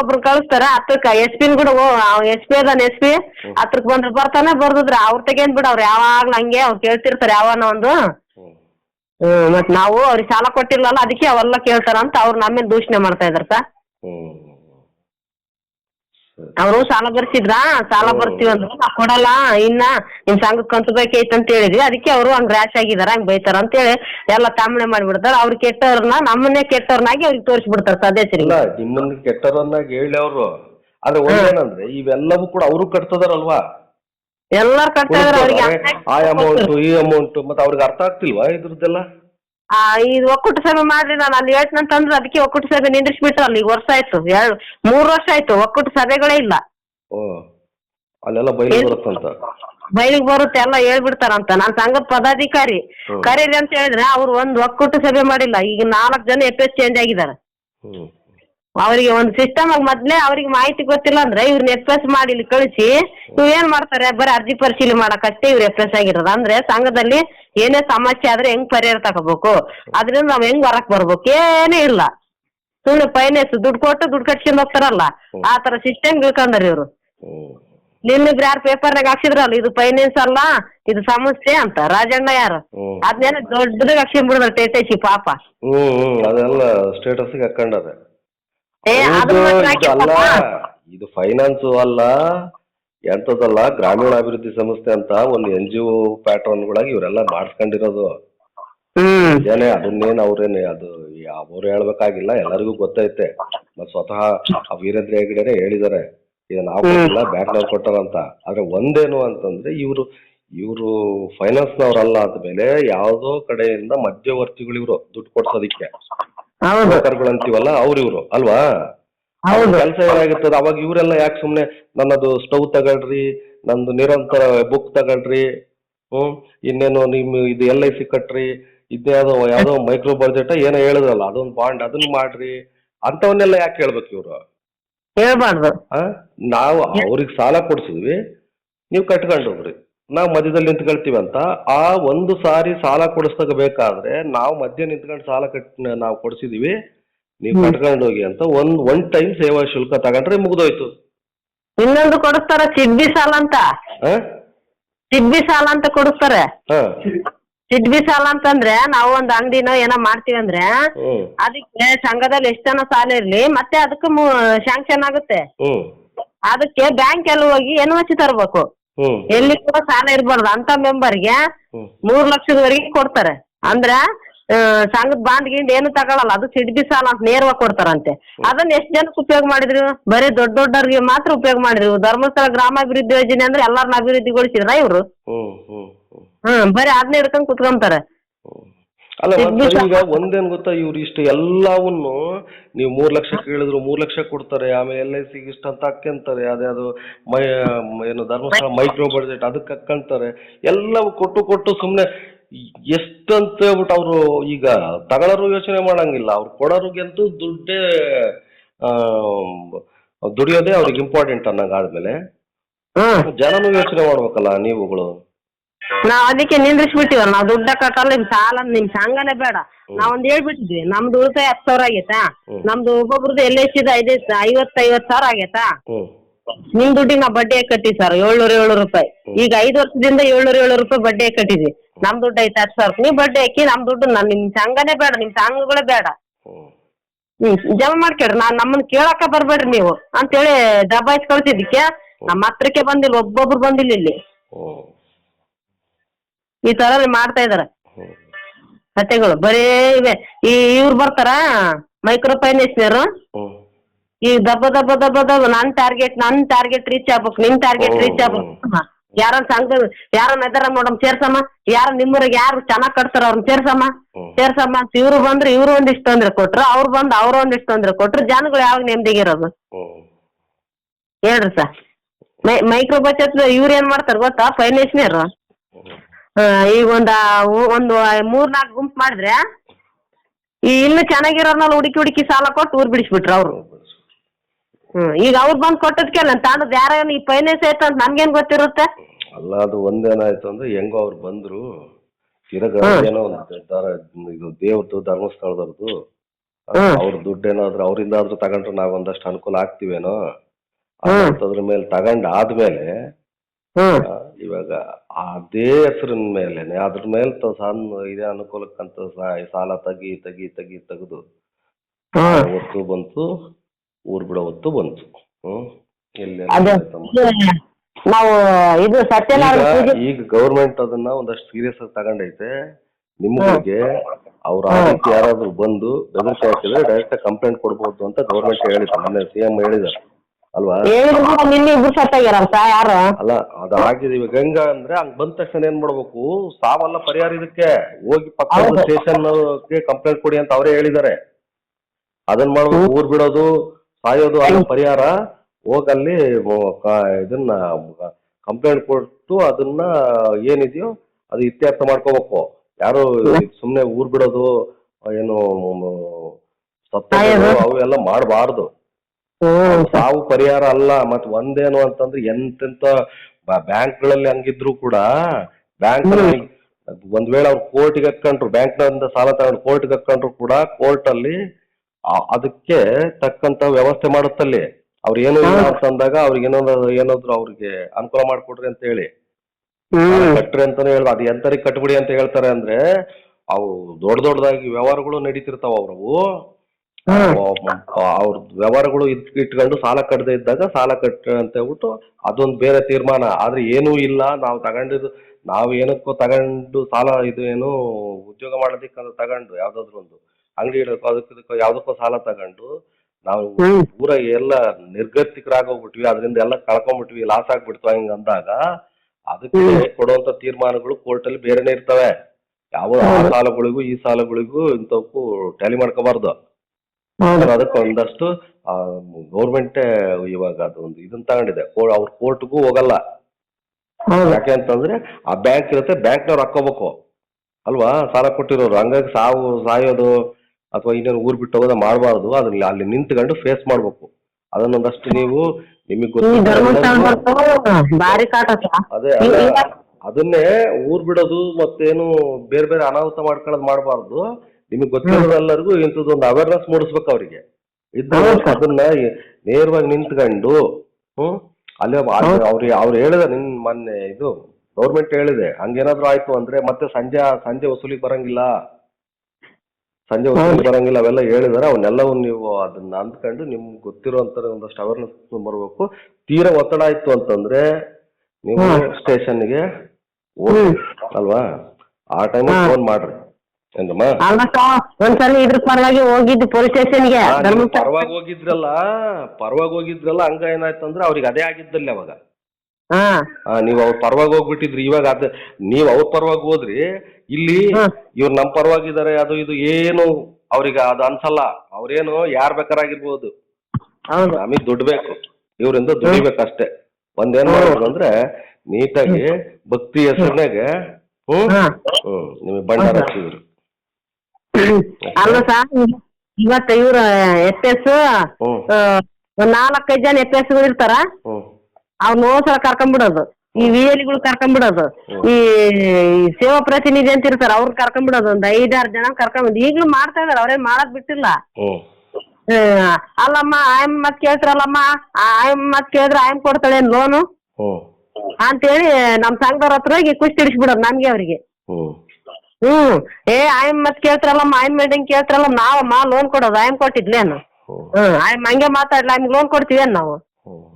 ಒಬ್ರು ಕಳಿಸ್ತಾರ ಹತ್ತಕ್ಕ ಎಸ್ ಪಿನ್ ಕೂಡ ಎಸ್ ಪಿ ಅದಾನ ಎಸ್ ಪಿ ಹತ್ರಕ್ ಬಂದ್ರೆ ಬರ್ತಾನೆ ಬರ್ದಿದ್ರ ಅವ್ರ ತೆಗೇನ್ ಬಿಡ ಅವ್ರ ಯಾವಾಗ್ಲೂ ಹಂಗೆ ಅವ್ರ ಕೇಳ್ತಿರ್ತಾರ ಯಾವನ ಒಂದು. ಹ್ಮ್. ಮತ್ ನಾವು ಅವ್ರಿಗೆ ಸಾಲ ಕೊಟ್ಟಿಲ್ಲಲ್ಲ ಅದಕ್ಕೆ ಅವೆಲ್ಲ ಕೇಳ್ತಾರ ಅಂತ ಅವ್ರು ನಮ್ಮೇಲೆ ದೂಷಣೆ ಮಾಡ್ತಾ ಇದಾರ ಸರ್. ಹ್ಮ್. ಸರಿ ಅವರು ಸಾಲ ಬರ್ಸಿದ್ರ? ಸಾಲ ಬರ್ತೀವಿ ಅಂದ್ರು. ಕೊಡಲ್ಲ ಇನ್ನ ನಿಮ್ ಸಂಘ ಕಂತು ಬೇಕೈತೆ ಅಂತ ಹೇಳಿದ್ವಿ ಅದಕ್ಕೆ ಅವರು ಹಂಗ್ ರ್ಯಾಶ್ ಆಗಿದಾರ ಹಂಗ್ ಬೈತಾರ ಅಂತ ಹೇಳಿ ಎಲ್ಲ ತಾಮಣೆ ಮಾಡ್ಬಿಡ್ತಾರ. ಅವ್ರು ಕೆಟ್ಟವ್ರನ್ನ ನಮ್ಮನ್ನೇ ಕೆಟ್ಟವ್ರನ್ನಾಗಿ ಅವ್ರಿಗೆ ತೋರಿಸ್ಬಿಡ್ತಾರ ಸದ್ಯ ಇಲ್ಲ ನಿಮ್ಮನ್ನ ಕೆಟ್ಟವ್ರನ್ನಾಗಿ ಹೇಳಿ ಅವರು. ಆದ್ರೆ ಒಂದೇನಂದ್ರೆ ಇವೆಲ್ಲವೂ ಕೂಡ ಅವರು ಕಟ್ತದಾರಲ್ವಾ? ಎಲ್ಲಾರು ಕಟ್ತಾ ಇದಾರೆ ಅವ್ರಿಗೆ ಆ ಅಮೌಂಟ್ ಈ ಅಮೌಂಟ್ ಮತ್ತೆ ಅವ್ರಿಗೆ ಅರ್ಥ ಆಗ್ತಿಲ್ವಾ ಇದ್ರದ್ದೆಲ್ಲ? ಆ, ಇದು ಒಕ್ಕೂಟ ಸಭೆ ಮಾಡ್ರಿ ನಾನು ಅಲ್ಲಿ ಹೇಳ್ತಂತಂದ್ರೆ ಅದಕ್ಕೆ ಒಕ್ಕೂಟ ಸಭೆ ನಿಂದ್ರಿಸ್ಬಿಟ್ರು ಅಲ್ಲಿ ವರ್ಷ ಆಯ್ತು ಎರಡು ಮೂರು ವರ್ಷ ಆಯ್ತು ಒಕ್ಕೂಟ ಸಭೆಗಳೇ ಇಲ್ಲ. ಓ ಅಲ್ಲೆಲ್ಲ ಬರುತ್ತಂತ? ಬಯಲಿಗೆ ಬರುತ್ತೆ ಎಲ್ಲ ಹೇಳ್ಬಿಡ್ತಾರಂತ. ನಾನ್ ಸಂಘದ ಪದಾಧಿಕಾರಿ. ಕರೀರಿ ಅಂತ ಹೇಳಿದ್ರೆ ಅವ್ರು ಒಂದು ಒಕ್ಕೂಟ ಸಭೆ ಮಾಡಿಲ್ಲ ಈಗ ನಾಲ್ಕು ಜನ ಎಫ್ ಎಸ್ ಚೇಂಜ್ ಆಗಿದ್ದಾರೆ. ಹ್ಮ್. ಅವರಿಗೆ ಒಂದು ಸಿಸ್ಟಮ್ ಆಗಿ ಮೊದ್ಲೇ ಅವ್ರಿಗೆ ಮಾಹಿತಿ ಗೊತ್ತಿಲ್ಲ ಅಂದ್ರೆ ಇವ್ರನ್ನ ಎಸ್ ಮಾಡಿ ಇಲ್ಲಿ ಕಳಿಸಿ ಇವ್ ಏನ್ ಮಾಡ್ತಾರೆ? ಬರೀ ಅರ್ಜಿ ಪರಿಶೀಲನೆ ಮಾಡಕ್ಕಷ್ಟೇ ಇವ್ರು ಎಫ್ರೆಸ್ ಆಗಿರೋದು. ಅಂದ್ರೆ ಸಂಘದಲ್ಲಿ ಏನೇ ಸಮಸ್ಯೆ ಆದ್ರೆ ಹೆಂಗ್ ಪರಿಹಾರ ತಗೋಬೇಕು? ಅದರಿಂದ ನಾವ್ ಹೆಂಗ್ ಹೊರಕ್ ಬರ್ಬೇಕು? ಏನೇ ಇಲ್ಲ. ಸುಮ್ನೆ ಫೈನಾನ್ಸ್ ದುಡ್ಡು ಕೊಟ್ಟು ದುಡ್ಡು ಕಟ್ಕೊಂಡ್ ಹೋಗ್ತಾರಲ್ಲ? ಆ ತರ ಸಿಸ್ಟಮ್ ಇಳ್ಕೊಂಡಾರ ಇವ್ರು. ಹ್ಮ್. ಯಾರ ಯಾರು ಪೇಪರ್ನಾಗ ಹಾಕ್ಸಿದ್ರಲ್ಲ? ಇದು ಫೈನಾನ್ಸ್ ಅಲ್ಲ ಇದು ಸಮಸ್ಯೆ ಅಂತ. ರಾಜಣ್ಣ ಯಾರು? ಹ್ಮ್. ಅದ್ನೇನ ದೊಡ್ಡದಾಗ ಹಾಕ್ಸ್ಕೊಂಡ್ಬಿಡ್ತಾರೆ ಟೇಟೇಶಿ ಪಾಪ. ಹ್ಮ್ ಹ್ಮ್. ಅದೆಲ್ಲ ಸ್ಟೇಟಸ್ಗೆ ಹಾಕೊಂಡದೆ ಅಲ್ಲ. ಇದು ಫೈನಾನ್ಸ್ ಅಲ್ಲ ಎಂತದಲ್ಲ ಗ್ರಾಮೀಣ ಅಭಿವೃದ್ಧಿ ಸಂಸ್ಥೆ ಅಂತ ಒಂದು ಎನ್ ಜಿ ಒ ಪ್ಯಾಟರ್ನ್ಗಳಾಗಿ ಇವರೆಲ್ಲ ಮಾಡಿಸ್ಕೊಂಡಿರೋದು. ಏನೇ ಅದನ್ನೇನ್ ಅವ್ರೇನೆ ಅದು ಅವ್ರು ಹೇಳ್ಬೇಕಾಗಿಲ್ಲ ಎಲ್ಲರಿಗೂ ಗೊತ್ತೈತೆ. ಮತ್ ಸ್ವತಃ ಆ ವೀರೇಂದ್ರ ಹೆಗ್ಡೆನೆ ಹೇಳಿದಾರೆ ಇದು ನಾವು ಕೊಟ್ಟಿಲ್ಲ ಬ್ಯಾಂಕ್ನವ್ರು ಕೊಟ್ಟಾರಂತ ಆದ್ರೆ ಒಂದೇನು ಅಂತಂದ್ರೆ ಇವರು ಇವರು ಫೈನಾನ್ಸ್ನವ್ರಲ್ಲ ಅಂದ್ಮೇಲೆ ಯಾವುದೋ ಕಡೆಯಿಂದ ಮಧ್ಯವರ್ತಿಗಳು ಇವರು ದುಡ್ಡು ಕೊಡ್ಸೋದಿಕ್ಕೆ. ಹೌದು. ಬ್ರೋಕರ್ಗಳು ಅಂತೀವಲ್ಲ ಅವ್ರು ಇವ್ರು ಅಲ್ವಾ? ಹೌದು. ಕೆಲಸ ಏನಾಗಿರ್ತದೆ ಅವಾಗ ಇವರೆಲ್ಲ ಯಾಕೆ ಸುಮ್ಮನೆ ನನ್ನದು ಸ್ಟವ್ ತಗೊಳ್ರಿ ನಂದು ನಿರಂತರ ಬುಕ್ ತಗೊಳ್ರಿ ಹ್ಮ್ ಇನ್ನೇನು ನಿಮ್ಮ ಇದು ಎಲ್ ಐ ಸಿ ಕಟ್ರಿ ಇದ್ಯಾವುದೋ ಯಾವುದೋ ಮೈಕ್ರೋ ಬಜೆಟ್ ಏನೋ ಹೇಳಿದ್ರಲ್ಲ ಅದೊಂದು ಬಾಂಡ್ ಅದನ್ನ ಮಾಡ್ರಿ ಅಂತವನ್ನೆಲ್ಲ ಯಾಕೆ ಹೇಳ್ಬೇಕು ಇವರು? ಹೇಳ್ಬಾರ್ದು. ನಾವು ಅವ್ರಿಗೆ ಸಾಲ ಕೊಡ್ಸಿದ್ವಿ ನೀವು ಕಟ್ಕೊಂಡು ಹೋಗ್ರಿ. ನಾವು ಮಧ್ಯದಲ್ಲಿ ನಿಂತ್ಕೊಳ್ತೀವಿ ಅಂತ ಆ ಒಂದು ಸಾರಿ ಸಾಲ ಕೊಡಿಸ್ದಾಗ ಬೇಕಾದ್ರೆ ನಾವು ಮಧ್ಯ ನಿಂತ್ಕೊಂಡು ಸಾಲ ಕಟ್ ನಾವು ಕೊಡಿಸಿದೀವಿ ನೀವು ಕಟ್ಕೊಂಡು ಹೋಗಿ ಅಂತ ಒಂದ್ ಒನ್ ಟೈಮ್ ಸೇವಾ ಶುಲ್ಕ ತಗೊಂಡ್ರೆ ಮುಗ್ದೋಯ್ತು. ಇನ್ನೊಂದು ಕೊಡಿಸ್ತಾರ ಚಿಡ್ಬಿ ಸಾಲ ಅಂತ? ಚಿಡ್ಬಿ ಸಾಲ ಅಂತ ಕೊಡಿಸ್ತಾರೆ? ಹಾ. ಚಿಡ್ಬಿ ಸಾಲ ಅಂತಂದ್ರೆ ನಾವು ಒಂದ್ ಅಂಗಡಿನೋ ಏನೋ ಮಾಡ್ತೀವಿ ಅಂದ್ರೆ ಹ್ಮ್. ಅದಕ್ಕೆ ಸಂಘದಲ್ಲಿ ಎಷ್ಟು ಜನ ಸಾಲ ಇರ್ಲಿ ಮತ್ತೆ ಅದಕ್ಕೆ ಶಾಂಕ್ಷನ್ ಆಗುತ್ತೆ. ಹ್ಮ್. ಅದಕ್ಕೆ ಬ್ಯಾಂಕ್ ಎಲ್ಲ ಹೋಗಿ ಎನ್ ಸಿ ತರ್ಬೇಕು. ಹ್ಮ್ ಎಲ್ಲಿ ಕೂಡ ಸಾಲ ಇರಬಾರ್ದು. ಅಂತ ಮೆಂಬರ್ಗೆ ಮೂರ್ ಲಕ್ಷದವರೆಗೆ ಕೊಡ್ತಾರೆ. ಅಂದ್ರ ಸಂಘದ ಬಾಂಡ್ ಗಿಂಡ್ ಏನು ತಗೊಳಲ್ಲ. ಅದು ಸಿಡ್ಬಿ ಸಾಲ ಅಂತ ನೇರವಾಗಿ ಕೊಡ್ತಾರಂತೆ. ಅದನ್ನ ಎಷ್ಟ್ ಜನಕ್ಕೆ ಉಪಯೋಗ ಮಾಡಿದ್ರು? ಬರೀ ದೊಡ್ಡ ದೊಡ್ಡವ್ರಿಗೆ ಮಾತ್ರ ಉಪಯೋಗ ಮಾಡಿದ್ರು. ಧರ್ಮಸ್ಥಳ ಗ್ರಾಮಾಭಿವೃದ್ಧಿ ಯೋಜನೆ ಅಂದ್ರೆ ಎಲ್ಲಾರನ್ನ ಅಭಿವೃದ್ಧಿಗೊಳಿಸಿದ್ರ ಇವ್ರು? ಹ್ಮ್ ಬರೀ ಅದನ್ನ ಹಿಡ್ಕೊಂಡ್ ಕುತ್ಕೊಂತಾರೆ. ಅಲ್ಲ ಮತ್ತೆ ಈಗ ಒಂದೇನ್ ಗೊತ್ತಾ ಇವ್ರು ಇಷ್ಟು ಎಲ್ಲವನ್ನು ನೀವು ಮೂರ್ ಲಕ್ಷ ಕೇಳಿದ್ರು ಮೂರ್ ಲಕ್ಷ ಕೊಡ್ತಾರೆ ಆಮೇಲೆ ಎಲ್ ಐ ಸಿ ಇಷ್ಟ ಅಂತ ಅದೇ ಅದು ಮೈ ಏನು ಧರ್ಮಸ್ಥಳ ಮೈಕ್ರೋ ಬಡ್ಜೆಟ್ ಅದಕ್ಕೆ ಹಾಕ್ಕಂತಾರೆ ಎಲ್ಲವೂ ಕೊಟ್ಟು ಕೊಟ್ಟು ಸುಮ್ನೆ ಎಷ್ಟಂತ ಅಂತ ಹೇಳ್ಬಿಟ್ಟು ಅವರು ಈಗ ತಗೊಳ್ಳೋರು ಯೋಚನೆ ಮಾಡಂಗಿಲ್ಲ. ಅವ್ರು ಕೊಡೋರಿಗಂತೂ ದುಡ್ಡೇ ದುಡಿಯೋದೇ ಅವ್ರಿಗೆ ಇಂಪಾರ್ಟೆಂಟ್ ಅನ್ನಂಗ್ ಆದ್ಮೇಲೆ ಜನನು ಯೋಚನೆ ಮಾಡ್ಬೇಕಲ್ಲ ನೀವುಗಳು. ನಾವ್ ಅದಕ್ಕೆ ನಿಂದ್ರಿಸ್ಬಿಟ್ಟಿವಲ್ಲ ನಾವ್ ದುಡ್ಡ ಕಟ್ಟಲ್ಲ ನಿಮ್ ಸಾಲ ನಿಮ್ ಸಂಘನೇ ಬೇಡ. ನಾವೊಂದ್ ಹೇಳ್ಬಿಟ್ಟಿದ್ವಿ. ನಮ್ದು ಉಳಿತಾಯ ಹತ್ತು ಸಾವಿರ ಆಗೈತಾ? ಹ್ಮ್. ನಮ್ದು ಒಬ್ಬೊಬ್ರದ್ದು ಎಲ್ ಐ ಸಿದ ಐದೈದು ಐವತ್ತು ಐವತ್ತು ಸಾವಿರ ಆಗೈತಾ? ನಿಮ್ ದುಡ್ಡಿಗೆ ನಾವು ಬಡ್ಡಿ ಕಟ್ಟಿ ಸರ್ ಏಳ್ನೂರ ಏಳು ರೂಪಾಯಿ. ಈಗ ಐದು ವರ್ಷದಿಂದ ಏಳ್ನೂರ ಏಳು ರೂಪಾಯಿ ಬಡ್ಡಿ ಕಟ್ಟಿದ್ವಿ ನಮ್ ದುಡ್ಡು ಐತೆ ಹತ್ತು ಸಾವಿರ ನೀವು ಬಡ್ಡಿ ಹಾಕಿ ನಮ್ ದುಡ್ಡು ನಾನ್ ನಿಮ್ ಸಂಘನೇ ಬೇಡ ನಿಮ್ ಸಂಘಗಳೇ ಬೇಡ. ಹ್ಮ್. ಹ್ಮ್ ಜಮಾ ಮಾಡ್ಕೊಡ್ರಿ ನಾನ್ ನಮ್ಮನ್ನ ಕೇಳಕ್ಕ ಬರ್ಬೇಡ್ರಿ ನೀವು. ಅಂತೇಳಿ ದಬಾಯಿಸ್ಕೊಳ್ತಿದ್ದಕ್ಕೆ ನಮ್ಮ ಹತ್ರಕ್ಕೆ ಬಂದಿಲ್ಲ ಒಬ್ಬೊಬ್ರು ಬಂದಿಲ್ಲ ಇಲ್ಲಿ. ಈ ತರ ಮಾಡ್ತಾ ಇದಾರೆ. ಕತೆಗಳು ಬರೀ ಇವೆ. ಈ ಇವ್ರು ಬರ್ತಾರ? ಮೈಕ್ರೋ ಫೈನಾನ್ಸ್ನವರು ಈ ದಬ್ಬ ದಬ್ಬ ದಬ್ಬ ದಬ್ಬ ನನ್ ಟಾರ್ಗೆಟ್ ನನ್ ಟಾರ್ಗೆಟ್ ರೀಚ್ ಆಗ್ಬೇಕು ನಿನ್ ಟಾರ್ಗೆಟ್ ರೀಚ್ ಆಗ್ಬೇಕು. ಯಾರ ಸಂಘ ಯಾರ ಮೆದರ ನೋಡಮ್ ಸೇರ್ಸಮ್ಮ. ಯಾರ ನಿಮ್ಮೂರಿಗೆ ಯಾರು ಚೆನ್ನಾಗ್ ಕಟ್ತಾರ ಅವ್ರನ್ನ ಸೇರ್ಸಮ್ಮ. ಸೇರ್ಸಮ್ಮ ಅಂತ ಇವ್ರು ಬಂದ್ರೆ ಇವ್ರು ಒಂದಿಷ್ಟು ತೊಂದ್ರೆ ಕೊಟ್ರು ಅವ್ರು ಬಂದು ಅವ್ರು ಒಂದಿಷ್ಟು ತೊಂದ್ರೆ ಕೊಟ್ರು ಜನಗಳು ಯಾವಾಗ ನೆಮ್ಮದಿಗಿರೋದು ಹೇಳ್ರಿ ಸರ್. ಮೈ ಮೈಕ್ರೋ ಬಚತ್ ಇವ್ರು ಏನ್ ಮಾಡ್ತಾರ ಗೊತ್ತಾ? ಫೈನಾನ್ಸ್ನವ್ರು ಈಗ ಒಂದ ಒಂದು ಮೂರ್ ನಾಲ್ಕು ಗುಂಪು ಮಾಡಿದ್ರೆ ಈ ಇನ್ನು ಚೆನ್ನಾಗಿರೋರ್ನೆಲ್ಲ ಹುಡುಕಿ ಹುಡುಕಿ ಸಾಲ ಕೊಟ್ಟು ಊರ್ ಬಿಡಿಸ್ಬಿಟ್ರು ಅವ್ರು. ಹ್ಮ್ ಈಗ ಅವ್ರು ಬಂದು ಕೊಟ್ಟದ್ಕೆ ನಾನು ತಾಂಡದ್ ಯಾರ ಈ ಫೈನಾನ್ಸ್ ಆಯ್ತು ಅಂತ ನನ್ಗೇನ್ ಗೊತ್ತಿರುತ್ತೆ? ಅಲ್ಲ ಅದು ಒಂದೇನಾಯ್ತು ಅಂದ್ರೆ ಹೆಂಗೋ ಅವ್ರು ಬಂದ್ರು. ತಿರ್ಗ ಏನೋ ಒಂದು ದಾರ ಇದು ದೇವ್ರದ್ದು ಧರ್ಮಸ್ಥಳದವ್ರದ್ದು. ಅವ್ರ ದುಡ್ಡು ಏನಾದ್ರು ಅವರಿಂದ ಆದ್ರೂ ತಗೊಂಡ್ರೆ ನಾವ್ ಒಂದಷ್ಟು ಅನುಕೂಲ ಆಗ್ತಿವೇನೋ? ಹ್ಮ್. ಅದ್ರ ಮೇಲೆ ತಗೊಂಡ್ ಆದ್ಮೇಲೆ ಹ್ಮ್. ಆ, ಇವಾಗ ಅದೇ ಹೆಸರಿನ ಮೇಲೆನೆ. ಅದ್ರ ಮೇಲೆ ತ- ಸಣ್ಣ ಇದೇ ಅನುಕೂಲಕ್ಕಂತ ಸಾ- ಸಾಲ ತಗಿ ತಗಿ ತಗಿ ತೆಗೆದು ಹೊತ್ತು ಬಂತು ಊರ್ ಬಿಡೋ ಹೊತ್ತು ಬಂತು. ಹ್ಮ್. ಅದು. ನಾವು ಇದು ಸತ್ಯನಾರಾಯಣ ಪೂಜೆ ಈಗ ಗೌರ್ಮೆಂಟ್ ಅದನ್ನ ಒಂದಷ್ಟು ಸೀರಿಯಸ್ ಆಗಿ ತಗೊಂಡೈತೆ. ನಿಮ್ಗಳಿಗೆ ಅವ್ರ ಯಾರಾದ್ರೂ ಬಂದು ಬೆದರಿಕೆ ಹಾಕಿದ್ರೆ ಡೈರೆಕ್ಟ್ ಕಂಪ್ಲೇಂಟ್ ಕೊಡ್ಬೋದು ಅಂತ ಗೌರ್ಮೆಂಟ್ ಹೇಳಿದ್ರು ಮೊನ್ನೆ ಸಿಎಂ ಹೇಳಿದಾರೆ ಅಲ್ವಾ? ಹೇಳಿದ್ರು ನಿನ್ನೆ ಇಬ್ರು ಸತ್ತಾಗ್ಯಾರಲ್ಲ ಯಾರು? ಅಲ್ಲ ಅದಾಗಿದೆ ಇವಾಗ ಹೆಂಗ ಅಂದ್ರೆ ಹಂಗ್ ಬಂದ ತಕ್ಷಣ ಏನ್ ಮಾಡ್ಬೇಕು? ಸಾವಲ್ಲ ಪರಿಹಾರ ಇದಕ್ಕೆ ಹೋಗಿ ಪಕ್ಕದ. ಸ್ಟೇಷನ್ ಕಂಪ್ಲೇಂಟ್ ಕೊಡಿ ಅಂತ ಅವರೇ ಹೇಳಿದ್ದಾರೆ. ಅದನ್ನ ಮಾಡ್ಬೇಕು ಊರ್ ಬಿಡೋದು ಸಾಯೋದು ಅಲ್ಲ ಪರಿಹಾರ ಹೋಗಲ್ಲಿ ಇದನ್ನ ಕಂಪ್ಲೇಂಟ್ ಕೊಟ್ಟು ಅದನ್ನ ಏನಿದೆಯೋ ಅದು ಇತ್ಯರ್ಥ ಮಾಡ್ಕೋಬೇಕು. ಯಾರು ಸುಮ್ನೆ ಊರ್ ಬಿಡೋದು ಏನು ಸತ್ತ. ಅವೆಲ್ಲ ಮಾಡಬಾರ್ದು. ಸಾವು ಪರಿಹಾರ ಅಲ್ಲ ಮತ್ ಒಂದೇನು ಅಂತಂದ್ರೆ ಎಂತೆಂತ ಬ್ಯಾಂಕ್ಗಳಲ್ಲಿ ಹಂಗಿದ್ರು ಕೂಡ ಬ್ಯಾಂಕ್ ಒಂದ್ ವೇಳೆ ಅವ್ರು ಕೋರ್ಟ್ಗೆ ಬ್ಯಾಂಕ್ನಿಂದ ಸಾಲ ತಗೊಂಡು ಕೋರ್ಟ್ಗೆ ಹಾಕೊಂಡ್ರು ಕೂಡ ಕೋರ್ಟ್ ಅಲ್ಲಿ ಅದಕ್ಕೆ ತಕ್ಕಂತ ವ್ಯವಸ್ಥೆ ಮಾಡುತ್ತಲ್ಲಿ. ಅವ್ರ ಏನು ಇಲ್ಲ ಅಂತಂದಾಗ ಅವ್ರಿಗೆ ಏನಾದ್ರು ಏನಾದ್ರು ಅವ್ರಿಗೆ ಅನುಕೂಲ ಮಾಡ್ಕೊಡ್ರಿ ಅಂತ ಹೇಳಿ. ಕಟ್ರಿ ಅಂತಾನೆ ಹೇಳ ಅದು ಎಂತರಿಗೆ ಕಟ್ಬಿಡಿ ಅಂತ ಹೇಳ್ತಾರೆ ಅಂದ್ರೆ ಅವು ದೊಡ್ಡ ದೊಡ್ಡದಾಗಿ ವ್ಯವಹಾರಗಳು ನಡೀತಿರ್ತಾವ ಅವ್ರವು. ಅವ್ರ ವ್ಯವಹಾರಗಳು ಇಟ್ಕೊಂಡು ಸಾಲ ಕಟ್ಟದೆ ಇದ್ದಾಗ ಸಾಲ ಕಟ್ಟ ಅಂತ ಹೇಳ್ಬಿಟ್ಟು ಅದೊಂದು ಬೇರೆ ತೀರ್ಮಾನ. ಆದ್ರೆ ಏನೂ ಇಲ್ಲ. ನಾವು ತಗೊಂಡಿದ್ದು ನಾವು ಏನಕ್ಕೋ ತಗೊಂಡು ಸಾಲ ಇದು ಏನು ಉದ್ಯೋಗ ಮಾಡೋದಿಕ್ಕೆ ಅಂತ ತಗೊಂಡು ಯಾವ್ದಾದ್ರು ಒಂದು ಅಂಗಡಿ ಇಡೋಕೋ ಅದಕ್ಕೆ ಇದಕ್ಕೋ ಯಾವ್ದಕ್ಕೋ ಸಾಲ ತಗೊಂಡು ನಾವು. ಪೂರ ಎಲ್ಲ ನಿರ್ಗತಿಕರಾಗೋಗ್ಬಿಟ್ವಿ. ಅದರಿಂದ ಎಲ್ಲ ಕಳ್ಕೊಂಡ್ಬಿಟ್ವಿ. ಲಾಸ್ ಆಗ್ಬಿಡ್ತು ಹಂಗ ಅಂದಾಗ. ಅದಕ್ಕೆ ಕೊಡುವಂತ ತೀರ್ಮಾನಗಳು ಕೋರ್ಟಲ್ಲಿ ಬೇರೆನೆ ಇರ್ತವೆ. ಯಾವ ಆ ಸಾಲಗಳಿಗೂ ಈ ಸಾಲಗಳಿಗೂ ಇಂಥವಕ್ಕೂ ಟ್ಯಾಲಿ ಮಾಡ್ಕೋಬಾರ್ದು. ಅದಕ್ಕೆ ಒಂದಷ್ಟು ಗೌರ್ಮೆಂಟೇ ಇವಾಗ ಅದೊಂದು ಇದನ್ನ ತಗೊಂಡಿದೆ. ಅವ್ರ ಕೋರ್ಟ್ಗೂ ಹೋಗಲ್ಲ. ಹೌದು. ಯಾಕೆ ಅಂತಂದ್ರೆ ಆ ಬ್ಯಾಂಕ್ ಇರುತ್ತೆ ಬ್ಯಾಂಕ್ನವ್ರು ಹಾಕೋಬೇಕು ಅಲ್ವಾ? ಸಾಲ ಕೊಟ್ಟಿರೋರು. ಹಂಗಾಗಿ ಸಾವು ಸಾಯೋದು ಅಥವಾ ಇನ್ನೇನು ಊರ್ ಬಿಟ್ಟು ಹೋಗೋದ ಮಾಡಬಾರ್ದು. ಅದನ್ನ ಅಲ್ಲಿ ನಿಂತ್ಕೊಂಡು ಫೇಸ್ ಮಾಡ್ಬೇಕು. ಅದನ್ನೊಂದಷ್ಟು ನೀವು ನಿಮಗೆ ಈ ಧರ್ಮಸ್ಥಳ ಗೊತ್ತಿಲ್ಲ ಬರ್ತಾವ ಭಾರಿ ಕಾಟ ಸರ್. ಅದೇ. ಅದನ್ನೇ ಊರ್ ಬಿಡೋದು ಮತ್ತೇನು ಬೇರೆ ಬೇರೆ ಅನಾಹುತ ಮಾಡ್ಕೊಳ್ಳೋದು ಮಾಡಬಾರ್ದು. ನಿಮಗೆ ಗೊತ್ತಿರೋರೆಲ್ಲರಿಗೂ ಇಂಥದ್ದೊಂದು ಅವೇರ್ನೆಸ್ ಮೂಡಿಸ್ಬೇಕು ಅವರಿಗೆ. ಇದ್ದು ಹೌದು ಸರ್. ಅದನ್ನ ನೇರವಾಗಿ ನಿಂತ್ಕೊಂಡು ಹ್ಮ್ ಅಲ್ಲಿ ಅವ್ರಿಗೆ ಅವ್ರು ಹೇಳಿದ ನಿನ್ ಮೊನ್ನೆ ಇದು ಗೌರ್ಮೆಂಟ್ ಹೇಳಿದೆ ಹಂಗೇನಾದ್ರು ಆಯ್ತು ಅಂದ್ರೆ ಮತ್ತೆ ಸಂಜೆ ಸಂಜೆ ವಸೂಲಿಗೆ ಬರಂಗಿಲ್ಲ. ಸಂಜೆ ವಸೂಲಿಗೆ ಬರಂಗಿಲ್ಲ ಅವೆಲ್ಲ ಹೇಳಿದಾರೆ ಅವನ್ನೆಲ್ಲವೂ ನೀವು ಅದನ್ನ ಅಂದ್ಕೊಂಡು ನಿಮ್ಗೆ ಗೊತ್ತಿರೋಂತ ಒಂದಷ್ಟು ಅವೇರ್ನೆಸ್ ಬರಬೇಕು ತೀರಾ ಒತ್ತಡ ಆಯ್ತು ಅಂತಂದ್ರೆ ನೀವು ಸ್ಟೇಷನ್ಗೆ ಹೋಗಿ ಅಲ್ವಾ? ಆ ಟೈಮ್ ಫೋನ್ ಮಾಡ್ರಿ. ಒಂದ್ಸಲ ಇದ್ರ ಪರವಾಗಿ ಹೋಗಿದ್ದು ಪೊಲೀಸ್ ಸ್ಟೇಷನ್ಗೆ ಪರವಾಗಿ ಹೋಗಿದ್ರಲ್ಲ ಪರವಾಗಿ ಹೋಗಿದ್ರಲ್ಲ ಹಂಗ ಏನಾಯ್ತಂದ್ರೆ ಅವ್ರಿಗೆ ಅದೇ ಆಗಿದ್ದಲ್ಲಿ ಅವಾಗ. ಹಾ. ಆ, ನೀವು ಅವ್ರ ಪರವಾಗಿ ಹೋಗ್ಬಿಟ್ಟಿದ್ರಿ. ಇವಾಗ ಅದ ನೀವು ಅವ್ರ ಪರವಾಗಿ ಹೋದ್ರಿ ಇಲ್ಲಿ. ಇವ್ರು ನಮ್ಮ ಪರವಾಗಿದ್ದಾರೆ ಅದು ಇದು ಏನು ಅವ್ರಿಗೆ ಅದು ಅನ್ಸಲ್ಲ. ಅವ್ರೇನು ಯಾರ್ ಬೇಕಾರಾಗಿರ್ಬೋದು. ಹೌದು. ನಮಗೆ ದುಡ್ಡು ಬೇಕು. ಇವರಿಂದ ದುಡಿಬೇಕಷ್ಟೇ. ಒಂದೇನ್ ಮಾಡೋದು ಅಂದ್ರೆ ನೀಟಾಗಿ ಭಕ್ತಿ ಹೆಸರಿನಾಗ ಹ್ಮ್. ಹಾ. ಹ್ಮ್ ನಿಮಗೆ ಬಣ್ಣ ಹಚ್ಚಿದ್ರು. ಅಲ್ಲ ಸರ್ ಇವತ್ತು ಇವ್ರ ಎಸ್ ಎಸ್ ಹ್ಮ್ ಒಂದ್ ನಾಲ್ಕೈದು ಜನ ಎಸ್ ಎಸ್ ಇರ್ತಾರ. ಹ್ಮ್ ಅವ್ನ ಕರ್ಕೊಂಡ್ಬಿಡೋದು ಈ ವಿ ಎಲ್ಗಳು ಕರ್ಕೊಂಡ್ಬಿಡೋದು ಈ ಈ ಸೇವಾ ಪ್ರತಿನಿಧಿ ಅಂತ ಇರ್ತಾರ ಅವ್ರ ಕರ್ಕೊಂಡ್ಬಿಡೋದು ಒಂದ್ ಐದಾರು ಜನ ಕರ್ಕೊಂಡ್ಬಿಡೋದು ಈಗ್ಲೂ ಮಾಡ್ತಾ ಇದಾರೆ ಅವ್ರೇನ್ ಮಾಡಕ್ ಬಿಟ್ಟಿಲ್ಲ. ಹ್ಮ್ ಅಲ್ಲಮ್ಮ ಆಯಮ್ ಮತ್ ಕೇಳ್ತಾರಲ್ಲಮ್ಮ ಆಯಮ್ ಮತ್ ಕೇಳಿದ್ರೆ ಆಯಮ್ ಕೊಡ್ತಾಳೆ ಲೋನು ಹ್ಮ್ ಅಂತೇಳಿ ನಮ್ ಸಂಘದವ್ರ ಹತ್ರ ಹೋಗಿ ಕುಸ್ತಿ ಹಿಡಿಸ್ಬಿಡೋದು ನಮ್ಗೆ ಅವ್ರಿಗೆ. ಹ್ಮ್ ಹ್ಮ್. ಏ ಆಯಮ್ ಮತ್ ಕೇಳ್ತಾರಲ್ಲ ಆಯಮ್ ಮೇಡಮ್ ಕೇಳ್ತಾರಲ್ಲ ನಾವಮ್ಮ ಲೋನ್ ಕೊಡೋದು ಆಯಮ್ ಕೊಟ್ಟಿದ್ಲೇನು ಹ್ಮ್. ಆಯಮ್ ಹಂಗೆ ಮಾತಾಡ್ಲ ಆಯ್ಮ್ ಲೋನ್ ಕೊಡ್ತೀವೇನ್ ನಾವು.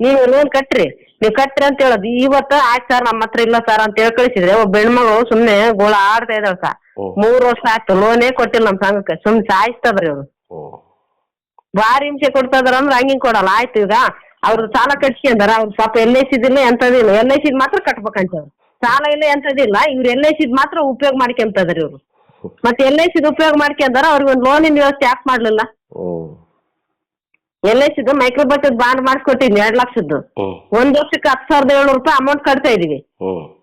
ನೀವ್ ನೀವು ಲೋನ್ ಕಟ್ರಿ. ನೀವು ಕಟ್ರಿ ಅಂತ ಹೇಳೋದು. ಇವತ್ತ ಆಯ್ತು ಸರ್ ನಮ್ಮ ಹತ್ರ ಇಲ್ಲ ಸರ್ ಅಂತ ಹೇಳಿ ಕಳಿಸಿದ್ರೆ ಒಬ್ಬ ಹೆಣ್ಮಗಳು ಸುಮ್ನೆ ಗೋಳ ಆಡ್ತಾ ಇದಾವ ಸರ್ ಮೂರ್ ವರ್ಷ ಆಯ್ತು ಲೋನೇ ಕೊಟ್ಟಿಲ್ಲ ನಮ್ ಸಂಘಕ್ಕೆ. ಸುಮ್ನೆ ಸಾಯಿಸ್ತದ್ರಿ ಅವ್ರು ಭಾರಿ ಹಿಂಸೆ ಕೊಡ್ತಾ ಇದಾರ ಅಂದ್ರೆ ಹಂಗಿಂಗ್ ಕೊಡಲ್ಲ. ಆಯ್ತು ಈಗ ಅವ್ರು ಸಾಲ ಕಟ್ಸ್ಕೊಂಡಾರ ಅವ್ರು ಪಾಪ ಎಲ್ ಐ ಸಿದಿಲ್ಲ ಎಂತದಿಲ್ಲ ಎಲ್ ಐ ಸಿದ್ ಮಾತ್ರ ಕಟ್ಬೇಕಂತ ಅವ್ರು. ಸಾಲ ಇಲ್ಲ. ಎಂತದಿಲ್ಲ ಇವ್ರು ಎಲ್ ಐ ಸಿ ಮಾತ್ರ ಉಪಯೋಗ ಮಾಡ್ಕೊಂತದ್ರಿ ಇವ್ರು. ಮತ್ತೆ ಎಲ್ ಐ ಸಿ ಉಪಯೋಗ ಮಾಡ್ಕೊಂಡಾರ ಅವ್ರಿಗೆ ಒಂದು ಲೋನಿನ ವ್ಯವಸ್ಥೆ ಯಾಕೆ ಮಾಡ್ಲಿಲ್ಲ? ಎಲ್ ಐ ಸಿದು ಮೈಕ್ರೋ ಬಟ್ ಬಾಂಡ್ ಮಾಡಿಸ್ಕೊಟ್ಟಿದ್ವಿ ಎರಡ್ ಲಕ್ಷದ್ದು. ಒಂದ್ ವರ್ಷಕ್ಕೆ ಹತ್ತು ಸಾವಿರದ ಏಳ್ನೂರು ರೂಪಾಯಿ ಅಮೌಂಟ್ ಕಟ್ತಾ ಇದೀವಿ.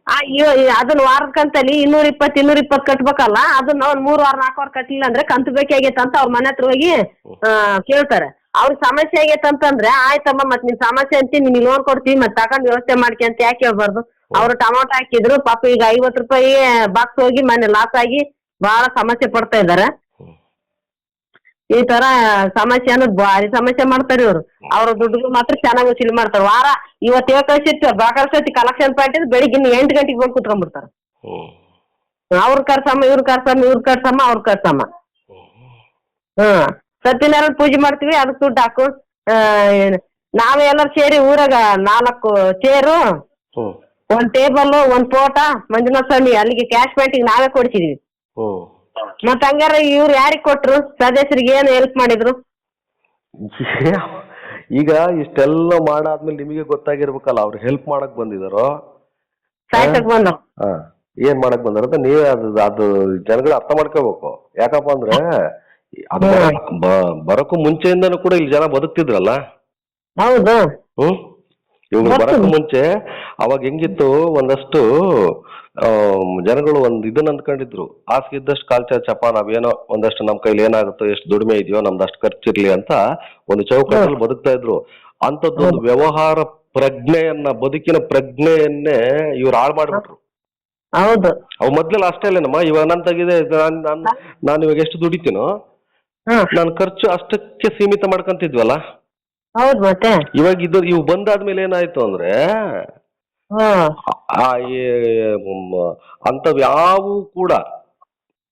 ಆ ಇವ- ಅದನ್ನ ವಾರದ ಕಂತಲ್ಲಿ ಇನ್ನೂರ ಇಪ್ಪತ್ತು ಇನ್ನೂರ ಇಪ್ಪತ್ತು ಕಟ್ಬೇಕಲ್ಲ ಅದನ್ನ ಒಂದ್ ಮೂರ್ ವಾರ ನಾಲ್ಕು ವಾರ ಕಟ್ಟಿಲ್ಲ ಅಂದ್ರೆ ಕಂತು ಬೇಕಾಗೈತೆ ಅಂತ ಅವ್ರ ಮನೆ ಹತ್ರ ಹೋಗಿ ಆ, ಕೇಳ್ತಾರೆ. ಅವ್ರ ಸಮಸ್ಯೆ ಆಗೈತೆ ಅಂತಂದ್ರೆ ಆಯ್ತಮ್ಮ ಮತ್ ನಿನ್ ಸಮಸ್ಯೆ ಅಂತ ನಿನ್ ಲೋನ್ ಕೊಡ್ತೀವಿ ಮತ್ ತಗೊಂಡ್ ವ್ಯವಸ್ಥೆ ಮಾಡ್ಕೆ ಅಂತ ಯಾಕೆ ಹೇಳ್ಬಾರ್ದು? ಅವ್ರು ಟೊಮಾಟೊ ಹಾಕಿದ್ರು, ಪಾಪ ಈಗ ಐವತ್ತು ರೂಪಾಯಿ ಬಾಕ್ಸ್ ಹೋಗಿ ಮನೆ ಲಾಸ್ ಆಗಿ ಬಹಳ ಸಮಸ್ಯೆ ಪಡ್ತಾ ಇದಾರೆ ಈ ತರ ಸಮಸ್ಯೆ ಅನ್ನೋದು ಭಾರಿ ಸಮಸ್ಯೆ ಮಾಡ್ತಾರೆ ಇವ್ರು. ಅವ್ರ ದುಡ್ಡು ಮಾತ್ರ ಚೆನ್ನಾಗಿ ವಸೂಲಿ ಮಾಡ್ತಾರೆ. ವಾರ ಇವತ್ತು ಹೇಳಿ ಕಳ್ಸಿರ್ತಾರೆ ಬಾಕಲ್ ಸತಿ ಕಲೆಕ್ಷನ್ ಪಾಯಿಂಟ್ ಬೆಳಿಗ್ಗೆ ಎಂಟು ಗಂಟೆಗೆ ಬಂದು ಕುತ್ಕೊಂಡ್ಬಿಡ್ತಾರೆ. ಅವ್ರ ಕರ್ಸಮ್ಮ, ಇವ್ರ ಕರ್ಸಮ್ಮ ಇವ್ರ ಕರ್ಸಮ್ಮ, ಅವ್ರ ಕರ್ಸಮ್ಮ. ಹ್ಮ್ ಸತ್ಯನಾರಾಯಣ ಪೂಜೆ ಮಾಡ್ತೀವಿ, ಅದಕ್ಕೆ ದುಡ್ಡು ಹಾಕು. ನಾವೇ ಎಲ್ಲರೂ ಸೇರಿ ಊರಾಗ ನಾಲ್ಕು ಚೇರು ಒಂದ್ ಟೇಬಲ್ ಒಂದ್ ಫೋಟ ಮಂಜುನಾಥ ಸ್ವಾಮಿ ಅಲ್ಲಿಗೆ ಕ್ಯಾಶ್ ಪಾಯಿಂಟಿಗೆ ನಾವೇ ಕೊಡ್ಸಿದೀವಿ. ಓ. ಮತ್ತ ಹಂಗಾರ ಇವ್ರು ಯಾರಿಗ್ ಕೊಟ್ರು? ಸದಸ್ಯರಿಗೆ ಏನು ಹೆಲ್ಪ್ ಮಾಡಿದ್ರು? ಈಗ ಇಷ್ಟೆಲ್ಲ ಮಾಡಾದ್ಮೇಲೆ ನಿಮಗೆ ಗೊತ್ತಾಗಿರ್ಬೇಕಲ್ಲ ಅವ್ರು ಹೆಲ್ಪ್ ಮಾಡಕ್ ಬಂದಿದಾರೋ? ಸಾಯ್ಸಕ್ ಏನ್ ಮಾಡಕ್ ಬಂದಾರ ಅಂತ ನೀವೇ ಅದು ಅದು ಜನಗಳು ಅರ್ಥ ಮಾಡ್ಕೋಬೇಕು. ಯಾಕಪ್ಪ ಅಂದ್ರೆ ಅದು ಮುಂಚೆಯಿಂದನು ಮುಂಚೆಯಿಂದನೂ ಕೂಡ ಇಲ್ಲಿ ಜನ ಬದುಕ್ತಿದ್ರಲ್ಲ? ಹೌದು. ಹ್ಮ್? ಇವ್ರು ಬರಕ್ ಬರಕ್ಕೂ ಮುಂಚೆ ಅವಾಗ ಹೆಂಗಿತ್ತು ಒಂದಷ್ಟು ಜನಗಳು ಒಂದ್ ಇದನ್ನ ಅಂದ್ಕೊಂಡಿದ್ರು. ಹಾಸಿಗೆ ಇದ್ದಷ್ಟು ಕಾಲ್ಚ ಚಪ ನಾವೇನೋ ಒಂದಷ್ಟು ನಮ್ ಕೈಲಿ ಏನಾಗುತ್ತೋ ಎಷ್ಟು ದುಡಿಮೆ ಇದೆಯೋ ನಮ್ದು ಅಷ್ಟು ಖರ್ಚಿರ್ಲಿ ಅಂತ ಒಂದು ಚೌಕಟ್ಟಲ್ಲಿ ಬದುಕ್ತಾ ಇದ್ರು. ಅಂತದ್ದೊಂದು ವ್ಯವಹಾರ ಪ್ರಜ್ಞೆಯನ್ನ ಬದುಕಿನ ಪ್ರಜ್ಞೆಯನ್ನೇ ಇವ್ರು ಹಾಳು ಮಾಡ್ಬಿಟ್ರು. ಹೌದು. ಅವು ಮೊದ್ಲೆಲ್ಲ ಅಷ್ಟೇ ಇಲ್ಲೇನಮ್ಮ ಇವಾಗ ನನ್ ತೆಗಿದೆ ನಾನ್ ನಾನ್ ನಾನು ಇವಾಗ ಎಷ್ಟು ದುಡಿತೀನೋ ನಾನು ಖರ್ಚು ಅಷ್ಟಕ್ಕೆ ಸೀಮಿತ ಮಾಡ್ಕೊಂತಿದ್ವಲ್ಲ. ಹೌದು ಮತ್ತೆ. ಇವಾಗ ಇದು ಇವು ಬಂದಾದ್ಮೇಲೆ ಏನಾಯ್ತು ಅಂದ್ರೆ ಅಂತವ್ ಆ ಈ- ಮ್, ಅಂಥವ್ ಯಾವು ಕೂಡ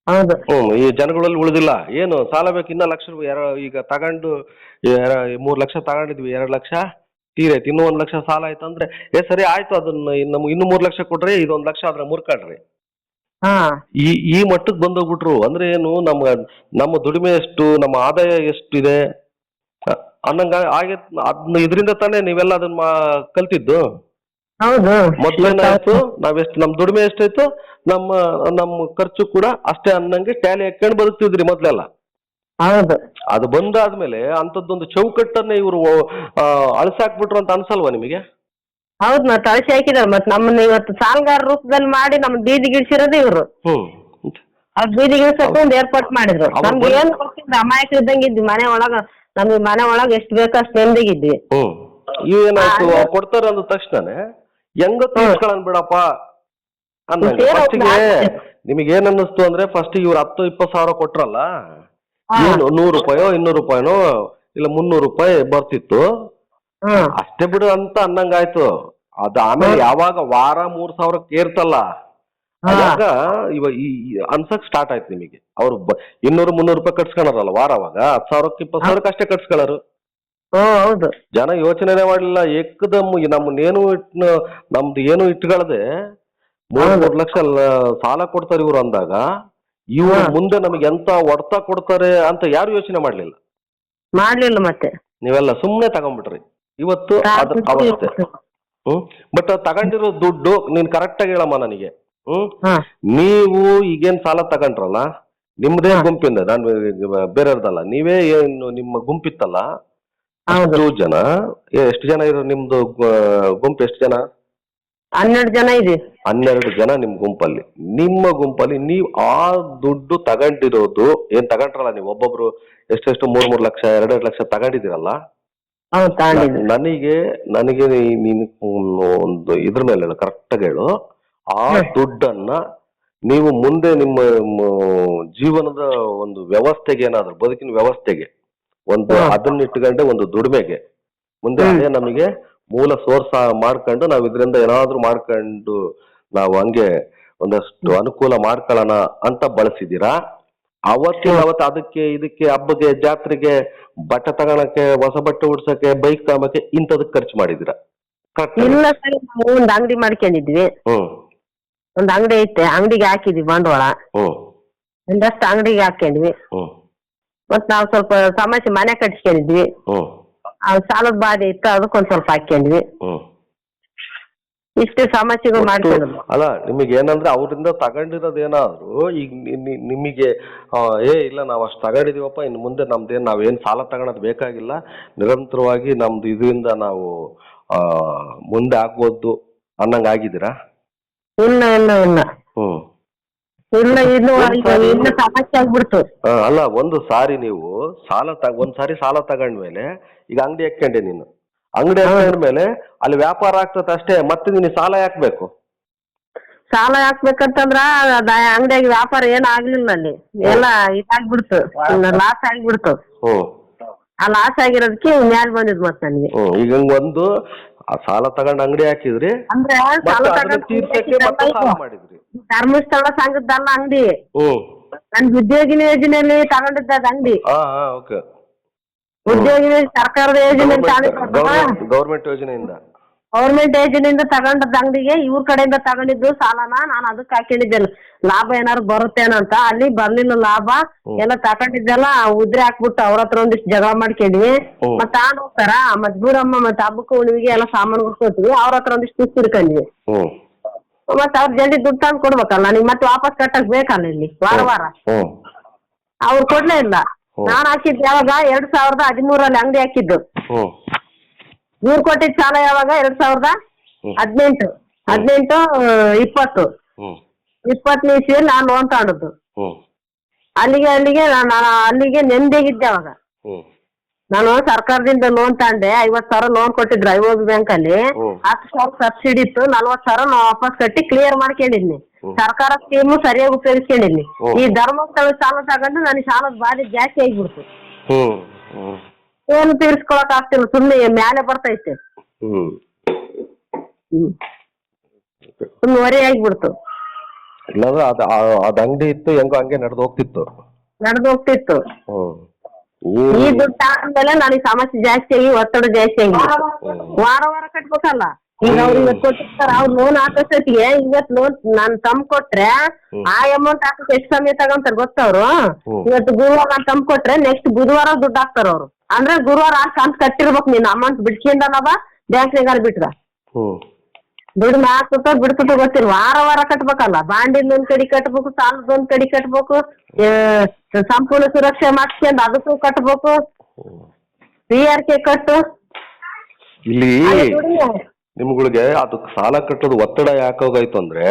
ಹೌದು. ಹ್ಮ್ ಈ ಜನಗಳಲ್ಲಿ ಉಳಿದಿಲ್ಲ. ಏನು ಸಾಲ ಬೇಕು ಇನ್ನ ಲಕ್ಷ ರೂಪಾಯಿ ಯಾರೋ ಈಗ ತಗೊಂಡು ಮೂರ್ ಲಕ್ಷ ತಗೊಂಡಿದ್ವಿ ಎರಡ್ ಲಕ್ಷ ತೀರೈತಿ ಇನ್ನೂ ಒಂದ್ ಲಕ್ಷ ಸಾಲ ಆಯ್ತು ಅಂದ್ರೆ ಏ ಸರಿ ಆಯ್ತು ಅದನ್ನ ಇನ್ನು ನಮ್ಗೆ ಇನ್ನೂ ಮೂರ್ ಲಕ್ಷ ಕೊಡ್ರಿ ಇದೊಂದ್ ಲಕ್ಷ ಅದ್ರ ಮುರ್ಕಡ್ರಿ ಹಾ. ಈ ಈ ಮಟ್ಟಕ್ಕೆ ಬಂದೋಗ್ಬಿಟ್ರು ಅಂದ್ರೆ ಏನು ನಮ್ಮ ನಮ್ಮ ದುಡಿಮೆ ಎಷ್ಟು ನಮ್ಮ ಆದಾಯ ಎಷ್ಟಿದೆ ಅನ್ನಂಗ ಆಗ ಅದ್ನ ಇದರಿಂದ ತಾನೇ ನೀವೆಲ್ಲ ಅದನ್ನ ಕಲ್ತಿದ್ದು. ಹೌದು. ಮೊದ್ಲೇನಾಯ್ತು ನಾವೆಷ್ಟು ನಮ್ ದುಡಿಮೆ ಎಷ್ಟಾಯ್ತು ನಮ್ಮ ನಮ್ಮ ಖರ್ಚು ಕೂಡ ಅಷ್ಟೇ ಅನ್ನಂಗೆ ಟ್ಯಾಲಿ ಹಾಕೊಂಡು ಬದುಕ್ತಿದ್ರಿ ಮೊದ್ಲೆಲ್ಲ. ಹೌದು. ಅದು ಬಂದಾದ್ಮೇಲೆ ಅಂಥದ್ದೊಂದು ಚೌಕಟ್ಟನ್ನ ಇವರು ಅಳಸಾಕ್ಬಿಟ್ರು ಅಂತ ಅನ್ಸಲ್ವಾ ನಿಮಗೆ? ಹೌದ್ ಮತ್ತೆ ಅಳಸಿ ಹಾಕಿದಾರೆ ಮತ್ತೆ ನಮ್ಮನ್ನ ಇವತ್ತು ಸಾಲಗಾರ ರೂಪದಲ್ಲಿ ಮಾಡಿ ನಮ್ಮ ಬೀದಿ ಇಳಿಸಿರೋದು ಇವ್ರು. ಹ್ಮ್. ಬೀದಿ ಬೀದಿಗೆ ಒಂದ್ ಏರ್ಪಾಟ್ ಮಾಡಿದ್ರು. ನಮ್ಗೆ ಏನ್ ಗೊತ್ತಿಲ್ಲ ಅಮಾಯಕ ಇದ್ದಂಗೆ ಇದ್ವಿ ಮನೆ ಒಳಗ. ನಮ್ಗೆ ಮನೆ ಒಳಗೆ ಎಷ್ಟು ಬೇಕೋ ಅಷ್ಟು ನೆಮ್ಮದಿಗಿದ್ವಿ ಹ್ಮ್. ಇವೇನಾಯ್ತು ಕೊಡ್ತಾರ ಅಂದ ತಕ್ಷಣನೇ ಹೆಂಗ ತೀರ್ಸ್ಕೊಳ್ಳೋಣ ಬಿಡಪ್ಪ ಅಂದಂಗೆ ಸೇರೋ ಫಸ್ಟಿಗೆ ನಿಮಗೆ ಏನ್ ಅನ್ನಿಸ್ತು ಅಂದ್ರೆ ಫಸ್ಟ್ ಇವ್ರ ಹತ್ತು ಇಪ್ಪತ್ತು ಸಾವಿರ ಕೊಟ್ರಲ್ಲ? ಹಾ. ಏನು ನೂರು ರೂಪಾಯೋ ಇನ್ನೂರು ರೂಪಾಯಿನೋ ಇಲ್ಲ ಮುನ್ನೂರು ರೂಪಾಯಿ ಬರ್ತಿತ್ತು. ಹ್ಮ್ ಅಷ್ಟೇ ಬಿಡು ಅಂತ ಅನ್ನಂಗಾಯ್ತು. ಅದ ಆಮೇಲೆ ಯಾವಾಗ ವಾರ ಮೂರ್ ಸಾವಿರಕ್ಕೆ ಏರ್ತಲ್ಲ. ಅವಾಗ ಇವಾಗ ಈ ಅನ್ಸಕ್ ಸ್ಟಾರ್ಟ್ ಆಯ್ತು ನಿಮಗೆ. ಅವ್ರು ಇನ್ನೂರು ಮುನ್ನೂರು ರೂಪಾಯಿ ಕಟ್ಸ್ಕೊಳಾರಲ್ಲ ವಾರ ಅವಾಗ ಹತ್ತು ಸಾವಿರಕ್ಕೆ ಇಪ್ಪತ್ತು ಸಾವಿರಕ್ಕೆ ಅಷ್ಟೇ ಕಟ್ಸ್ಕೊಳ್ಳೋರು ಓ ಹೌದು. ಜನ ಯೋಚನೆನೇ ಮಾಡಲಿಲ್ಲ. ಏಕದಮ್ ನಮ್ಮನ್ನೇನು ಇಟ್ ನಮ್ದು ಏನು ಇಟ್ಗಳದೆ ಮೂರ್ ಮೂರ್ ಲಕ್ಷ ಸಾಲ ಕೊಡ್ತಾರೆ ಇವ್ರು ಅಂದಾಗ. ಇವ್ರು ಮುಂದೆ ಮುಂದೆ ನಮಗೆ ಎಂತ ಹೊಡ್ತ ಕೊಡ್ತಾರೆ ಅಂತ ಯಾರು ಯೋಚನೆ ಮಾಡ್ಲಿಲ್ಲ. ಮಾಡ್ಲಿಲ್ಲ ಮತ್ತೆ. ನೀವೆಲ್ಲ ಸುಮ್ನೆ ತಗೊಂಡ್ಬಿಟ್ರಿ ಇವತ್ತು ಅದ್ರ ಅವಸ್ಥೆ ಹ್ಮ್. ಬಟ್ ತಗೊಂಡಿರೋ ದುಡ್ಡು ನೀನ್ ಕರೆಕ್ಟ್ ಆಗಿ ಹೇಳಮ್ಮ ನನಗೆ. ಹ್ಮ್? ನೀವು ಈಗೇನ್ ಸಾಲ ತಗೊಂಡ್ರಲ್ಲ ನಿಮ್ದೇ. ಗುಂಪಿಂದ ನಾನು ಬೇರೆಯವ್ರದಲ್ಲ ನೀವೇ ಏನು ನಿಮ್ಮ ಗುಂಪಿತ್ತಲ್ಲ? ಹೌದು. ಜನ ಏ, ಎಷ್ಟು ಜನ ಇರೋ ನಿಮ್ದು ಗ- ಗುಂಪು ಎಷ್ಟು ಜನ? ಹನ್ನೆರಡು ಜನ ಇದೆ ಹನ್ನೆರಡು ಜನ ನಿಮ್ ಗುಂಪಲ್ಲಿ. ನಿಮ್ಮ ಗುಂಪಲ್ಲಿ ನೀವು ಆ ದುಡ್ಡು ತಗೊಂಡಿರೋದು ಏನ್ ತಗೊಂಡ್ರಲ್ಲ ನೀವು ಒಬ್ಬೊಬ್ರು ಎಷ್ಟೆಷ್ಟು ಮೂರ್ ಮೂರ್ ಲಕ್ಷ ಎರಡೆರಡು ಲಕ್ಷ ತಗೊಂಡಿದ್ದೀರಲ್ಲ? ಹೌದು ನನಗೆ ನನಗೆ ನೀ- ನೀನು ಒಂದು ಇದ್ರ ಮೇಲೆ ಹೇಳು ಕರೆಕ್ಟ್ ಆಗಿ ಹೇಳು. ಆ ದುಡ್ಡನ್ನ ನೀವು ಮುಂದೆ ನಿಮ್ಮ ಜೀವನದ ಒಂದು ವ್ಯವಸ್ಥೆಗೆ ಏನಾದ್ರು ಬದುಕಿನ ವ್ಯವಸ್ಥೆಗೆ ಒಂದು. ಅದನ್ನ ಇಟ್ಕೊಂಡೆ ಒಂದು ದುಡಿಮೆಗೆ ಮುಂದೆ. ಅದೇ ನಮಗೆ ಮೂಲ ಸೋರ್ಸ್ ಮಾಡ್ಕೊಂಡು ನಾವು ಇದರಿಂದ ಏನಾದ್ರೂ ಮಾಡ್ಕೊಂಡು ನಾವು ಹಂಗೆ ಒಂದಷ್ಟು ಅನುಕೂಲ ಮಾಡ್ಕೊಳ್ಳೋಣ ಅಂತ ಬಳಸಿದೀರಾ? ಅವತ್ತಿನ ಅವತ್ತು ಅದಕ್ಕೆ ಇದಕ್ಕೆ ಹಬ್ಬಗೆ ಜಾತ್ರೆಗೆ ಬಟ್ಟೆ ತಗೊಳಕ್ಕೆ ಹೊಸ ಬಟ್ಟೆ ಉಡ್ಸಕ್ಕೆ ಬೈಕ್ ತಗೊಳಕ್ಕೆ ಇಂಥದಕ್ಕೆ ಖರ್ಚು ಮಾಡಿದಿರಾ? ಇಲ್ಲ ಸರ್ ನಾವು ಒಂದು ಅಂಗಡಿ ಮಾಡ್ಕೊಂಡಿದ್ವಿ. ಹ್ಮ್. ಒಂದು ಅಂಗಡಿ ಐತೆ ಅಂಗಡಿಗೆ ಹಾಕಿದ್ವಿ ಬಂಡವಾಳ. ಓ. ಒಂದಷ್ಟು ಅಂಗಡಿಗೆ ಹಾಕ್ಯಂಡ್ವಿ ಮತ್ ನಾವು ಸ್ವಲ್ಪ ಸಮಸ್ಯೆ ಮನೆ ಕಟ್ಸ್ಕೊಂಡಿದ್ವಿ. ಆ ಸಾಲದ ಬಾಧೆ ಇತ್ತು ಅದಕ್ಕೊಂದ್ ಸ್ವಲ್ಪ ಹಾಕ್ಯಂಡ್ವಿ ಇಷ್ಟು ಸಮಸ್ಯೆಗಳು ಮಾಡ್ತೀವಿ ಅಲ್ಲ ನಿಮಗೆ ಏನಂದ್ರೆ ಅವರಿಂದ ತಗೊಂಡಿರೋದೇನಾದ್ರು ಈಗ ನಿ- ನಿ- ನಿಮಗೆ ಆ, ಏ ಇಲ್ಲ ನಾವು ಅಷ್ಟು ತಗೊಂಡಿದೀವಪ್ಪ ಇನ್ನು ಮುಂದೆ ನಮ್ದೇನು ನಾವೇನು ಸಾಲ ತಗೊಳೋದು ಬೇಕಾಗಿಲ್ಲ. ನಿರಂತರವಾಗಿ ನಮ್ದು ಇದರಿಂದ ನಾವು ಆ, ಮುಂದೆ ಆಗ್ಬೋದು ಅನ್ನಂಗೆ ಆಗಿದ್ದೀರಾ? ಇಲ್ಲ ಇಲ್ಲ ಇಲ್ಲ. ಹ್ಮ್. ಇಲ್ಲ ಇನ್ನು ಸಮಸ್ಯೆ ಆಗ್ಬಿಡ್ತು. ಆ, ಅಲ್ಲ ಒಂದು ಸಾರಿ ನೀವು ಸಾಲ ತ ಒಂದ್ ಸಾರಿ ಸಾಲ ತಗೊಂಡ್ಮೇಲೆ ಈಗ ಅಂಗಡಿ ಹಾಕೊಂಡೆ ನೀನು. ಅಂಗಡಿ ಹಾಕೊಂಡ್ಮೇಲೆ ಅಲ್ಲಿ ವ್ಯಾಪಾರ ಆಗ್ತದೆ ಅಷ್ಟೇ ಮತ್ತೆ ನೀನು ಸಾಲ ಯಾಕಬೇಕು? ಸಾಲ ಹಾಕ್ಬೇಕಂತಂದ್ರ ಅಂಗಡಿಯಾಗ ವ್ಯಾಪಾರ ಏನ್ ಆಗ್ಲಿಲ್ಲ ಅಲ್ಲಿ. ಎಲ್ಲ ಇದಾಗ್ಬಿಡ್ತು. ಲಾಸ್ ಆಗ್ಬಿಡ್ತು. ಹ್ಮ್. ಆ ಲಾಸ್ ಆಗಿರೋದಕ್ಕೆ ಮ್ಯಾಲ್ ಬಂದಿದ್ ಮತ್ತೆ ನನಗೆ? ಹ್ಮ್ ಈಗ ಹಂಗ್ ಒಂದು ಆ ಸಾಲ ತಗೊಂಡ್ ಅಂಗಡಿ ಹಾಕಿದ್ರಿ ಅಂದ್ರೆ ಮತ್ತೆ ಸಾಲ ಅದನ್ನ ತಗೊಂಡ್ ತೀರ್ಸಕ್ಕೆ ಮತ್ತೆ ಸಾಲ ಮಾಡಿದ್ರಿ. ಧರ್ಮಸ್ಥಳ ಸಂಘದ್ದಲ್ಲ ಅಂಗಡಿ. ಹ್ಮ್ ನನ್ ಉದ್ಯೋಗಿನಿ ಯೋಜನೆಯಲ್ಲಿ ತಗೊಂಡಿದ್ದ ಅದ್ ಅಂಗಡಿ. ಹಾ ಹಾ ಓಕೆ. ಉದ್ಯೋಗಿನಿ ಸರ್ಕಾರದ ಯೋಜನೆ ಗೌರ್ಮೆಂಟ್ ಗೌರ್ಮೆಂಟ್ ಯೋಜನೆಯಿಂದ. ಗೌರ್ಮೆಂಟ್ ಯೋಜನೆಯಿಂದ ತಗೊಂಡದ ಅಂಗಡಿಗೆ ಇವ್ರ ಕಡೆಯಿಂದ ತಗೊಂಡಿದ್ದು ಸಾಲನ ನಾನು ಅದಕ್ಕೆ ಹಾಕೊಂಡಿದ್ದೆಲ್ಲ ಲಾಭ ಏನಾರು ಬರುತ್ತೇನಂತ. ಅಲ್ಲಿ ಬರ್ಲಿಲ್ಲ ಲಾಭ. ಎಲ್ಲ ತಗೊಂಡಿದ್ದೆಲ್ಲ ಉದ್ರೆ ಹಾಕ್ಬಿಟ್ಟು ಅವ್ರ ಹತ್ರ ಒಂದಿಷ್ಟು ಜಗಳ ಮಾಡ್ಕೊಂಡ್ವಿ. ಮತ್ತ ಮತ್ ತಗೊಂಡ್ ಹೋಗ್ತಾರ ಮತ್ ಬೂರಮ್ಮ ಮತ್ ಹಬ್ಬಕ್ಕೆ ಉಳಿವಿಗೆ ಎಲ್ಲ ಸಾಮಾನುಗಳು ಕೊಟ್ವಿ ಅವ್ರ ಹತ್ರ ಒಂದಿಷ್ಟು ತಿರ್ಕೊಂಡ್ವಿ. ಮತ್ತ ಮತ್ ಅವ್ರ ಜಲ್ದಿ ದುಡ್ಡು ತಂದು ಕೊಡ್ಬೇಕಲ್ಲ. ನಿಮ್ ಮತ್ತೆ ವಾಪಸ್ ಕಟ್ಟಕ್ ಬೇಕಲ್ಲ ಇಲ್ಲಿ? ವಾರ ವಾರ. ಅವ್ರು ಕೊಡ್ಲೇ ಇಲ್ಲ. ನಾನ್ ಹಾಕಿದ್ ಯಾವಾಗ? ಎರಡ್ ಸಾವಿರದ ಹದಿಮೂರಲ್ಲಿ ಅಂಗಡಿ ಹಾಕಿದ್ದು. ಕೋಟಿ ಕೊಟ್ಟಿದ್ ಸಾಲ ಯಾವಾಗ? ಎರಡ್ ಸಾವಿರದ. ಹದಿನೆಂಟು. ಹದಿನೆಂಟು ಇಪ್ಪತ್ತು. ಇಪ್ಪತ್ತನೇ ಇಸ್ವಿಯಲ್ಲಿ ನಾನು ಲೋನ್ ತಗೊಂಡದ್ದು. ಅಲ್ಲಿಗೆ ಅಲ್ಲಿಗೆ ನಾನು ಅಲ್ಲಿಗೆ ನೆಮ್ಮದಿಯಾಗಿದ್ದೆ ಅವಾಗ. ನಾನು ಸರ್ಕಾರದಿಂದ ಲೋನ್ ತಗೊಂಡೆ. ಐವತ್ ಸಾವಿರ ಲೋನ್ ಕೊಟ್ಟಿದ್ರು ಐ ಬ್ಯಾಂಕ್ ಅಲ್ಲಿ. ಹತ್ತು ಸಾವಿರ ಸಬ್ಸಿಡಿ ಇತ್ತು. ನಲ್ವತ್ ಸಾವಿರ ನಾವು ವಾಪಸ್ ಕಟ್ಟಿ ಕ್ಲಿಯರ್ ಮಾಡ್ಕೊಂಡಿದ್ನಿ. ಸರ್ಕಾರ ಸ್ಕೀಮು ಸರಿಯಾಗಿ ಉಪಯೋಗಿಸ್ಕೊಂಡಿದ್ನಿ. ಈ ಧರ್ಮಸ್ಥಳ ಸಾಲ ತಗೊಂಡು ನನಗೆ ಸಾಲದ ಬಾಧೆ ಜಾಸ್ತಿ ಆಗಿಬಿಡ್ತು. ಏನು ತೀರ್ಸ್ಕೊಳಕ್ ಆಗ್ತಿಲ್ಲ ಸುಮ್ಮನೆ ಮ್ಯಾಲೆ ಬರ್ತೈತೆ. ಹ್ಮ್. ಹ್ಮ್. ಆಗ್ಬಿಡ್ತು ಹೊರೆ ಆಗ್ಬಿಡ್ತು. ಇಲ್ಲಾಂದ್ರೆ ಅದ ಆ- ಅದ್ ಅಂಗಡಿ ಇತ್ತು ಹೆಂಗೋ ಹಂಗೆ ನಡೆದು ಹೋಗ್ತಿತ್ತು. ನಡೆದು ಹೋಗ್ತಿತ್ತು. ಹ್ಮ್. ಈ ಈ ದುಡ್ಡು ಆದ್ಮೇಲೆ ನನಗೆ ಸಮಸ್ಯೆ ಜಾಸ್ತಿ ಆಗಿ ಒತ್ತಡ ಜಾಸ್ತಿ ಆಗಿ ವಾರ ವಾರ ಕಟ್ಬೇಕಲ್ಲ. ಈಗ ಅವ್ರು ಇವತ್ತು ಕೊಟ್ಟಿರ್ತಾರ ಅವ್ರು ಲೋನ್ ಇವತ್ತು ಲೋನ್ ನಾನ್ ತಮ್ ಕೊಟ್ರೆ ಆ ಅಮೌಂಟ್ ಹಾಕಕ್ ಎಷ್ಟು ಸಮಯ ತಗೊಂತಾರ ಗೊತ್ತವ್ರು. ಇವತ್ತು ಗುರುವಾರ ನಾನ್ ತಮ್ ಕೊಟ್ರೆ ನೆಕ್ಸ್ಟ್ ಬುಧವಾರ ದುಡ್ಡು ಹಾಕ್ತಾರ ಅವ್ರು. ಅಂದ್ರೆ ಗುರುವಾರ ಆ ಕಂತ್ ಕಟ್ಟಿರ್ಬೇಕು ನೀನ್ ಅಮೌಂಟ್ ಬಿಡ್ಸ್ಕೊಂಡನವ ಬ್ಯಾಂಕ್ನಾಗ ಬಿಟ್ರ ದುಡ್ಡು ಹಾಕುತ್ತ ಬಿಡ್ಬಿಟ್ಟು ಗೊತ್ತಿಲ್ಲ ವಾರ ವಾರ ಕಟ್ಬೇಕಲ್ಲ. ಬಾಂಡಿ ಒಂದ್ ಕಡೆ ಕಟ್ಬೇಕು ಸಾಲದ ಒಂದ್ ಕಡೆ ಕಟ್ಬೇಕು ಸಂಪೂರ್ಣ ಸುರಕ್ಷೆ ಮಾಡ್ಸ್ಕೊಂಡ್ ಅದಕ್ಕೂ ಕಟ್ಬೇಕು. ಪಿ ಆರ್ ಕೆ ಕಟ್ಟು. ಇಲ್ಲಿ. ನಿಮ್ಗಳಿಗೆ ಅದಕ್ಕೆ ಸಾಲ ಕಟ್ಟೋದು ಒತ್ತಡ ಯಾಕಾಗೋಯ್ತು ಅಂದ್ರೆ